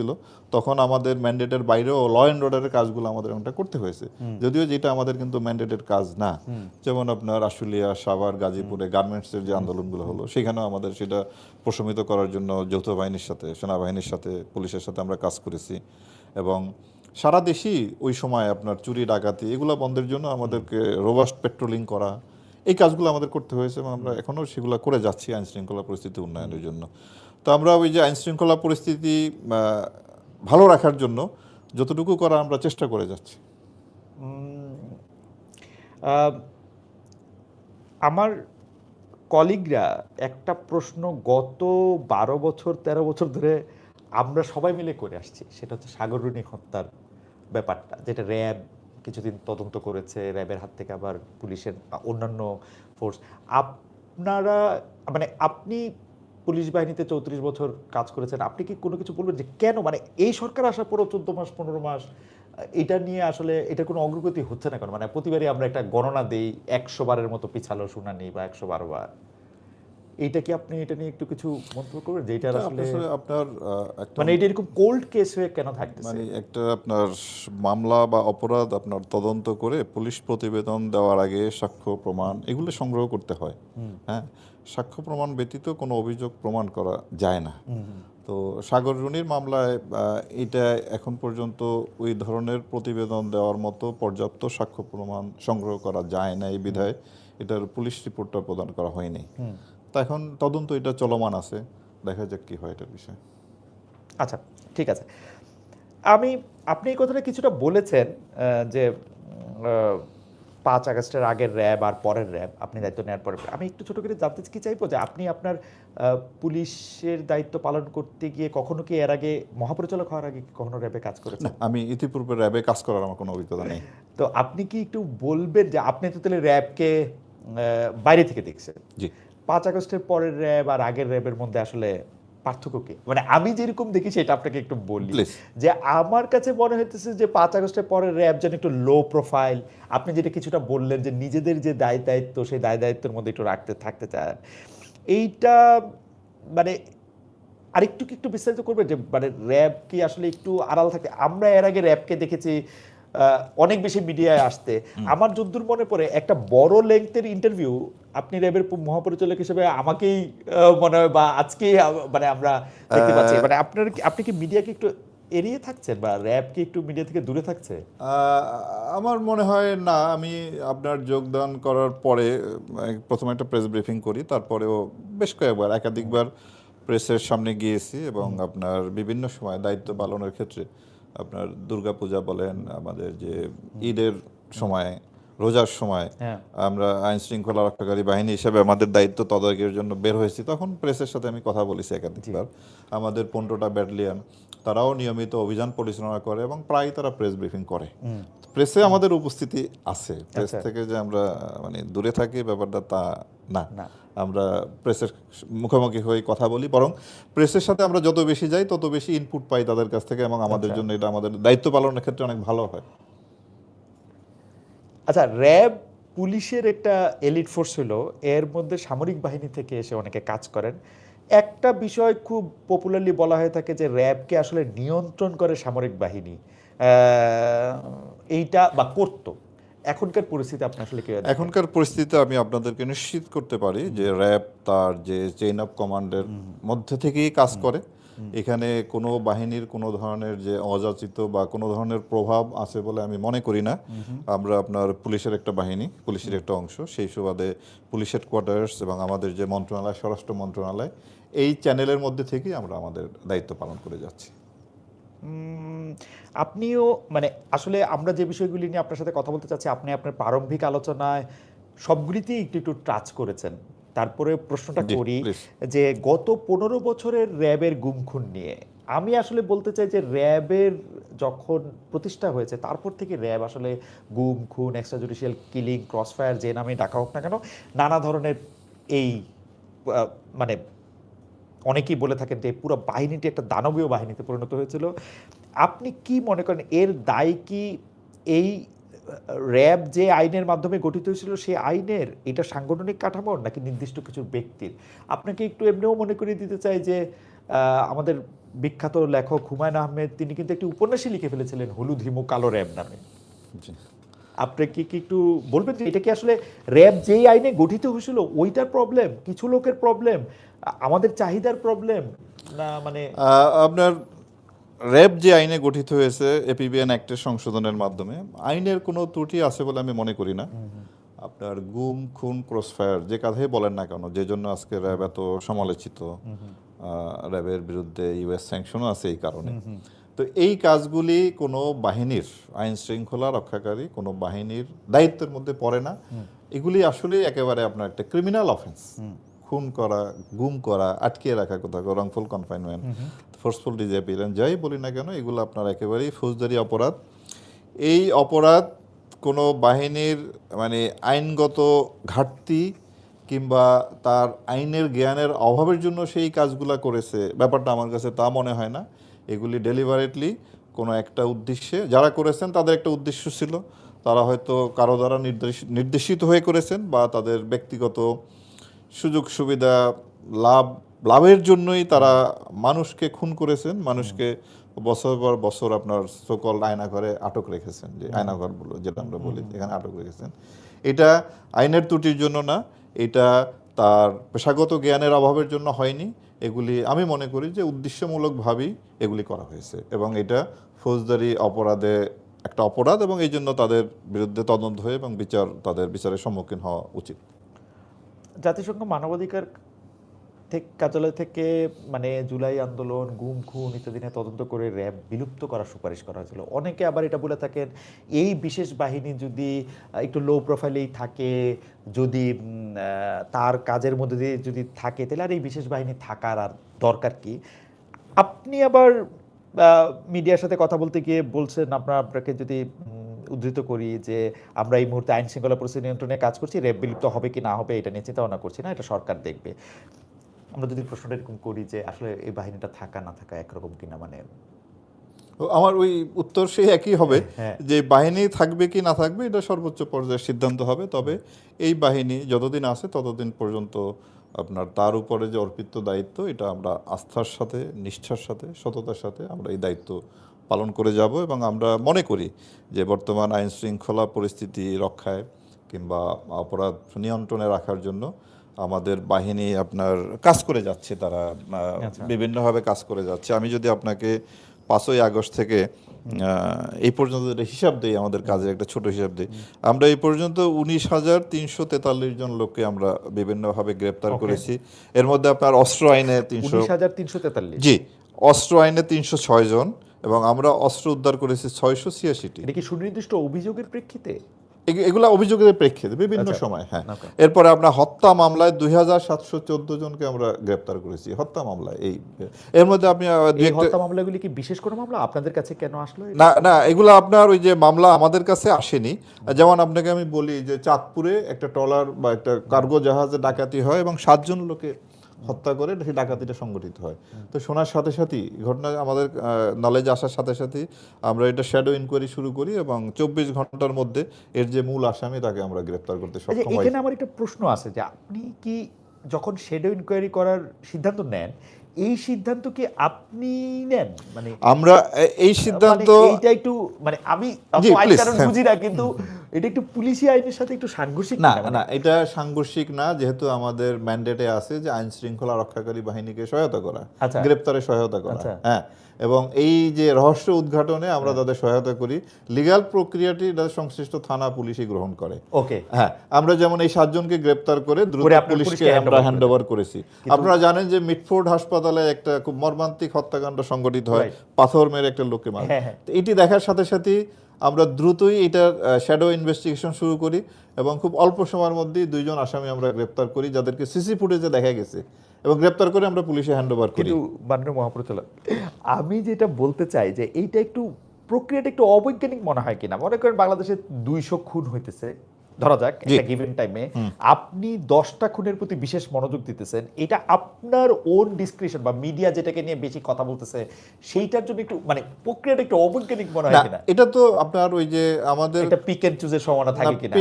ছিল তখন আমাদের ম্যান্ডেটের বাইরেও ল অ্যান্ড অর্ডারের কাজগুলো আমাদের ওটা করতে হয়েছে। যদিও যেটা আমাদের কিন্তু ম্যান্ডেটের কাজ না। যেমন আপনার আশুলিয়া সাভার গাজীপুরে গার্মেন্টসের যে আন্দোলনগুলো হলো সেখানেও আমাদের সেটা প্রশমিত করার জন্য যৌথ বাহিনীর সাথে সেনাবাহিনীর সাথে পুলিশের সাথে আমরা কাজ করেছি। এবং সারা দেশেই ওই সময় আপনার চুরি ডাকাতি এগুলো বন্ধের জন্য আমাদেরকে রোবাস্ট পেট্রোলিং করা এই কাজগুলো আমাদের করতে হয়েছে এবং আমরা এখনও সেগুলো করে যাচ্ছি আইন শৃঙ্খলা পরিস্থিতি উন্নয়নের জন্য। তো আমরা ওই যে আইন শৃঙ্খলা পরিস্থিতি ভালো রাখার জন্য যতটুকু করা আমরা চেষ্টা করে যাচ্ছি। আমার কলিগরা একটা প্রশ্ন গত বারো বছর, তেরো বছর ধরে আমরা সবাই মিলে করে আসছি। সেটা হচ্ছে সাগররুণী হত্যার ব্যাপারটা, যেটা র্যাব কিছুদিন তদন্ত করেছে, র্যাবের হাত থেকে আবার পুলিশের অন্যান্য ফোর্স আপনারা মানে আপনি পুলিশ বাহিনীতে চৌত্রিশ বছর কাজ করেছেন। আপনি কি কোনো কিছু বলবেন যে কেন? মানে এই সরকার আসার পরও চোদ্দ মাস পনেরো মাস এটা নিয়ে আসলে এটা কোনো অগ্রগতি হচ্ছে না কেন? মানে প্রতিবারই আমরা একটা গণনা দেই একশো বারের মতো পিছালো শুনানি বা একশো বারো বার। এইটা কি আপনি এটা নিয়ে একটু কিছু মন্তব্য করবেন যে এটা আসলে আপনার মানে এটা এরকম কোল্ড কেস হয়ে কেন থাকতেছে? মানে একটা আপনার মামলা বা অপরাধ আপনার তদন্ত করে পুলিশ প্রতিবেদন দেওয়ার আগে সাক্ষ্য প্রমাণ এগুলো সংগ্রহ করতে হয়। হ্যাঁ? সাক্ষ্য প্রমাণ ব্যতীত কোনো অভিযোগ প্রমাণ করা যায় না। তো সাগর রুনির মামলায় এটা এখন পর্যন্ত ওই ধরনের প্রতিবেদন দেওয়ার মতো পর্যাপ্ত সাক্ষ্য প্রমাণ সংগ্রহ করা যায় না এই বিধায়। এটার পুলিশ রিপোর্টটা প্রদান করা হয়নি। তা এখন তদন্ত এটা চলমান আছে। দেখা যাক কি হয় এটার বিষয়ে। আচ্ছা ঠিক আছে। আমি আপনি এই কথাটা কিছুটা বলেছেন যে পাঁচ আগস্টের আগের র্যাব আর পরের র্যাব আপনি দায়িত্ব নেওয়ার পরে। আমি একটু ছোটো করে জানতে কি চাইব যে আপনি আপনার পুলিশের দায়িত্ব পালন করতে গিয়ে কখনো কি এর আগে মহাপরিচালক হওয়ার আগে কখনো র্যাবে কাজ করেছেন? আমি ইতিপূর্বে র্যাবে কাজ করার আমার কোনো অভিজ্ঞতা নেই। তো আপনি কি একটু বলবেন যে আপনি তো তাহলে র্যাবকে বাইরে থেকে দেখছেন। জি। পাঁচ আগস্টের পরের র্যাব আর আগের র্যাবের মধ্যে আসলে পার্থক্য কি মানে আমি যেরকম দেখি সেটা আপনাকে একটু বলি। যে আমার কাছে মনে হইতেছে যে পাঁচ আগস্টের পরের র্যাব যেন একটু লো প্রোফাইল আপনি যেটা কিছুটা বললেন যে নিজেদের যে দায় দায়িত্ব সেই দায় দায়িত্বের মধ্যে একটু রাখতে থাকতে চান। এইটা মানে আরেকটু কি একটু বিস্তারিত করবেন? যে মানে র্যাব কি আসলে একটু আড়াল থাকে? আমরা এর আগে র্যাবকে দেখেছি অনেক বেশি মিডিয়ায় আসতে। আমার যদ্দূর মনে পড়ে একটা বড় লেংথের ইন্টারভিউ আপনি র্যাবের মহাপরিচালক হিসেবে আমাকেই মনে হয় বা আজকেই মানে আমরা দেখতে পাচ্ছি। মানে আপনার আপনি কি মিডিয়াকে একটু এড়িয়ে থাকছেন বা র্যাব কি একটু মিডিয়া থেকে দূরে থাকছে? আমার মনে হয় না আমি আপনার যোগদান করার পরে প্রথমে একটা প্রেস ব্রিফিং করি তারপরেও বেশ কয়েকবার একাধিকবার প্রেসের সামনে গিয়েছি এবং আপনার বিভিন্ন সময় দায়িত্ব পালনের ক্ষেত্রে আপনার দুর্গাপূজা বলেন আমাদের যে ঈদের সময় রোজার সময় হ্যাঁ। আমরা আইন শৃঙ্খলা রক্ষাকারী বাহিনী হিসেবে আমাদের দায়িত্ব তদারকির জন্য বের হয়েছি। তখন প্রেসের সাথে আমি কথা বলেছি একাধিকবার। আমাদের পনেরোটা ব্যাটালিয়ান তারাও নিয়মিত অভিযান পরিচালনা করে এবং প্রায় তারা প্রেস ব্রিফিং করে। প্রেসে আমাদের উপস্থিতি আছে। প্রেস আচ্ছা। থেকে যে আমরা মানে দূরে থাকি ব্যাপারটা তা না। আমরা প্রেসের মুখোমুখি হয়ে কথা বলি বরং প্রেসের সাথে আমরা যত বেশি যাই তত বেশি ইনপুট পাই তাদের কাছ থেকে এবং আমাদের আচ্ছা। জন্য এটা আমাদের দায়িত্ব পালনের ক্ষেত্রে অনেক ভালো হয়। আচ্ছা র্যাব পুলিশের একটা এলিট ফোর্স হলো। এর মধ্যে সামরিক বাহিনী থেকে এসে অনেকে কাজ করেন। একটা বিষয় খুব পপুলারলি বলা হয়ে থাকে যে র্যাবকে আসলে নিয়ন্ত্রণ করে সামরিক বাহিনী। এইটা বা করত। এখনকার পরিস্থিতি আপনি আসলে কি এখনকার পরিস্থিতিতে আমি আপনাদেরকে নিশ্চিত করতে পারি যে র্যাব তার যে চেইন অফ কমান্ডের মধ্যে থেকেই কাজ করে। এখানে কোনো বাহিনীর কোনো ধরনের যে অযাচিত বা কোনো ধরনের প্রভাব আছে বলে আমি মনে করি না। আমরা আপনার পুলিশের একটা বাহিনী পুলিশের একটা অংশ। সেই সুবাদে পুলিশ হেডকোয়ার্টার্স এবং আমাদের যে মন্ত্রণালয় স্বরাষ্ট্র মন্ত্রণালয় এই চ্যানেলের মধ্যে থেকেই আমরা আমাদের দায়িত্ব পালন করে যাচ্ছি। আপনিও মানে আসলে আমরা যে বিষয়গুলি নিয়ে আপনার সাথে কথা বলতে চাচ্ছি আপনি আপনার প্রারম্ভিক আলোচনায় সবগুলিতেই একটু একটু টাচ করেছেন। তারপরে প্রশ্নটা করি যে গত পনেরো বছরের র্যাবের গুমখুন নিয়ে আমি আসলে বলতে চাই যে র্যাবের যখন প্রতিষ্ঠা হয়েছে তারপর থেকে র্যাব আসলে গুম খুন এক্সট্রা জুডিশিয়াল কিলিং ক্রসফায়ার যে নামে ডাকা হোক না কেন নানা ধরনের এই মানে অনেকেই বলে থাকেন যে পুরো বাহিনীটি একটা দানবীয় বাহিনীতে পরিণত হয়েছিল। আপনি কি মনে করেন এর দায় কি এই র্যাব যে আইনের মাধ্যমে গঠিত হয়েছিল সেই আইনের এটা সাংগঠনিক কাঠামোর নাকি নির্দিষ্ট কিছু ব্যক্তির আপনাকে একটু এমনিও মনে করিয়ে দিতে চাই যে আমাদের বিখ্যাত লেখক হুমায়ুন আহমেদ তিনি কিন্তু একটি উপন্যাসই লিখে ফেলেছিলেন হলুদ হিমু কালো র্যাব নামে। আপনি কি কি একটু বলবেন যে এটা কি আসলে র্যাব যেই আইনে গঠিত হয়েছিল ওইটার প্রবলেম কিছু লোকের প্রবলেম আমাদের চাহিদার প্রবলেম না মানে আপনার র্যাব যে আইনে গঠিত হয়েছে এপিবিএন অ্যাক্টের সংশোধনের মাধ্যমে আইনের কোনো ত্রুটি আছে বলে আমি মনে করি না। আপনার গুম খুন ক্রসফায়ার যে কাজেই বলেন না কেন যে জন্য আজকে র্যাব এত সমালোচিত র্যাবের বিরুদ্ধে ইউএস স্যাংশনও আছে এই কারণে। তো এই কাজগুলি কোনো বাহিনীর আইন শৃঙ্খলা রক্ষাকারী কোনো বাহিনীর দায়িত্বের মধ্যে পড়ে না। এগুলি আসলে একেবারে আপনার একটা ক্রিমিনাল অফেন্স খুন করা গুম করা আটকিয়ে রাখা কোথাও রংফুল কনফাইনমেন্ট ফোর্সফুল ডিজঅ্যাপিয়ারেন্স যাই বলি না কেন, এগুলো আপনার একেবারেই ফৌজদারি অপরাধ। এই অপরাধ কোনো বাহিনীর মানে আইনগত ঘাটতি কিংবা তার আইনের জ্ঞানের অভাবের জন্য সেই কাজগুলা করেছে, ব্যাপারটা আমার কাছে তা মনে হয় না। এগুলি ডেলিভারেটলি কোনো একটা উদ্দেশ্যে, যারা করেছেন তাদের একটা উদ্দেশ্য ছিল। তারা হয়তো কারও দ্বারা নির্দেশ, নির্দেশিত হয়ে করেছেন বা তাদের ব্যক্তিগত সুযোগ সুবিধা লাভ লাভের জন্যই তারা মানুষকে খুন করেছেন মানুষকে বছর পর বছর আপনার সকল আয়নাঘরে আটক রেখেছেন যে আয়নাঘর বলো যেটা আমরা বলি এখানে আটক রেখেছেন। এটা আইনের ত্রুটির জন্য না এটা তার পেশাগত জ্ঞানের অভাবের জন্য হয়নি। এগুলি আমি মনে করি যে উদ্দেশ্যমূলকভাবেই এগুলি করা হয়েছে এবং এটা ফৌজদারি অপরাধে একটা অপরাধ এবং এই জন্য তাদের বিরুদ্ধে তদন্ত হয়ে এবং বিচার তাদের বিচারের সম্মুখীন হওয়া উচিত। জাতিসংঘ মানবাধিকার থেকে, কার্যালয় থেকে মানে জুলাই আন্দোলন, গুম, খুন ইত্যাদি তদন্ত করে র্যাব বিলুপ্ত করার সুপারিশ করা হয়েছিল। অনেকে আবার এটা বলে থাকেন, এই বিশেষ বাহিনী যদি একটু লো প্রোফাইলেই থাকে, যদি তার কাজের মধ্যে দিয়ে যদি থাকে, তাহলে আর এই বিশেষ বাহিনী থাকার আর দরকার কি? আপনি আবার মিডিয়ার সাথে কথা বলতে গিয়ে বলছেন আপনার আপনাকে যদি উদ্ধৃত করি যে আমরা এই মুহূর্তে আইন শৃঙ্খলা পরিস্থিতি নিয়ন্ত্রণে কাজ করছি, র্যাব বিলুপ্ত হবে কি না হবে, এটা নিয়ে চিন্তা ভাবনা করছি না, এটা সরকার দেখবে। আমরা যদি প্রশ্নটা এরকম করি যে আসলে এই বাহিনীটা থাকা না থাকা একরকম কিনা মানে তো আমার ওই উত্তর সেই একই হবে হ্যাঁ। যে বাহিনী থাকবে কি না থাকবে এটা সর্বোচ্চ পর্যায়ের সিদ্ধান্ত হবে তবে এই বাহিনী যতদিন আছে ততদিন পর্যন্ত আপনার তার উপরে যে অর্পিত দায়িত্ব এটা আমরা আস্থার সাথে নিষ্ঠার সাথে সততার সাথে আমরা এই দায়িত্ব পালন করে যাব এবং আমরা মনে করি যে বর্তমান আইন শৃঙ্খলা পরিস্থিতি রক্ষায় কিংবা অপরাধ নিয়ন্ত্রণে রাখার জন্য আমাদের বাহিনী আপনার কাজ করে যাচ্ছে তারা আচ্ছা। বিভিন্নভাবে কাজ করে যাচ্ছে। আমি যদি আপনাকে পাঁচই আগস্ট থেকে এই পর্যন্ত একটা হিসাব দিই আমাদের কাজের একটা ছোট হিসাব দিই আমরা এই পর্যন্ত উনিশ হাজার তিনশো তেতাল্লিশ জন লোককে আমরা বিভিন্নভাবে গ্রেপ্তার করেছি। এর মধ্যে আপনার অস্ত্র আইনে তিনশো হাজার তিনশো তেতাল্লিশ। জি অস্ত্র আইনে তিনশো ছয় জন এবং আমরা অস্ত্র উদ্ধার করেছি ছয়শো ছিয়াশিটি। এটা কি সুনির্দিষ্ট অভিযোগের প্রেক্ষিতে? এগুলা অভিযোগের প্রেক্ষিতে বিভিন্ন আচ্ছা। সময় হ্যাঁ. এরপরে আমরা হত্যা মামলায় দুই হাজার সাতশো চোদ্দ জনকে আমরা গ্রেপ্তার করেছি। হত্যা মামলায় এই এর মধ্যে আপনি হত্যা মামলাগুলি কি বিশেষ কোনো মামলা? আপনাদের কাছে কেন আসলো না না এগুলো আপনার ওই যে মামলা আমাদের কাছে আসেনি। যেমন আপনাকে আমি বলি যে চাঁদপুরে একটা ট্রলার বা একটা কার্গো জাহাজে ডাকাতি হয় এবং সাতজন লোকে হত্যা করে সেই ডাকাতিটা সংগঠিত হয়। তো শোনার সাথে সাথেই ঘটনা আমাদের নলেজ আসার সাথে সাথেই আমরা এটা শ্যাডো ইনকোয়ারি শুরু করি এবং চব্বিশ ঘণ্টার মধ্যে এর যে মূল আসামি তাকে আমরা গ্রেপ্তার করতে সক্ষম এখানে আমার একটা প্রশ্ন আছে যে আপনি কি যখন শেডো ইনকোয়ারি করার সিদ্ধান্ত নেন এই সিদ্ধান্ত কি আপনি নেন? মানে আমরা এই সিদ্ধান্ত মানে এইটা একটু মানে আমি হ্যাঁ। বুঝি না কিন্তু এটা একটু পুলিশি আইনের সাথে একটু সাংঘর্ষিক না মানে? না এটা সাংঘর্ষিক না যেহেতু আমাদের ম্যান্ডেটে আছে যে আইন শৃঙ্খলা রক্ষাকারী বাহিনীকে সহায়তা করা আচ্ছা। গ্রেপ্তারে সহায়তা করা আচ্ছা। হ্যাঁ। এবং এই যে রহস্য উদ্ঘাটনে আমরা তাদের সহায়তা করি লিগ্যাল প্রক্রিয়াটি এটা সংশ্লিষ্ট থানা পুলিশই গ্রহণ করে। ওকে। হ্যাঁ আমরা যেমন এই সাতজনকে গ্রেপ্তার করে দ্রুত পুলিশকে আমরা হ্যান্ড ওভার করেছি। আপনারা জানেন যে মিটফোর্ড হাসপাতালে একটা খুব মর্মান্তিক হত্যাকাণ্ড সংঘটিত হয় পাথর মেরে একটা লোককে মারে। হ্যাঁ, হ্যাঁ। এটি দেখার সাথে সাথে আমরা দ্রুতই এটার শ্যাডো ইনভেস্টিগেশন শুরু করি এবং খুব অল্প সময়ের মধ্যেই দুইজন আসামি আমরা গ্রেপ্তার করি, যাদেরকে সিসি ফুটেজে দেখা গেছে এবং গ্রেপ্তার করে আমরা পুলিশে হ্যান্ড ওভার করি মাননীয় মহাপরিচালক আমি যেটা বলতে চাই যে এইটা একটু প্রক্রিয়াটা একটু অবৈজ্ঞানিক মনে হয় কিনা? মনে করেন বাংলাদেশে দুইশো খুন হইতেছে ধরা যাক একটা গিভেন টাইমে আপনি দশটা খুনের প্রতি বিশেষ মনোযোগ দিতেছেন এটা আপনার ওন ডিসক্রিপশন বা মিডিয়া যেটাকে নিয়ে বেশি কথা বলতেছে সেইটার জন্য একটু মানে প্রক্রিয়াটা একটু অবৈজ্ঞানিক মনে হয় কিনা? এটা তো আপনার ওই যে আমাদের একটা পিক এন্ড চুজের সমানা থাকে কিনা?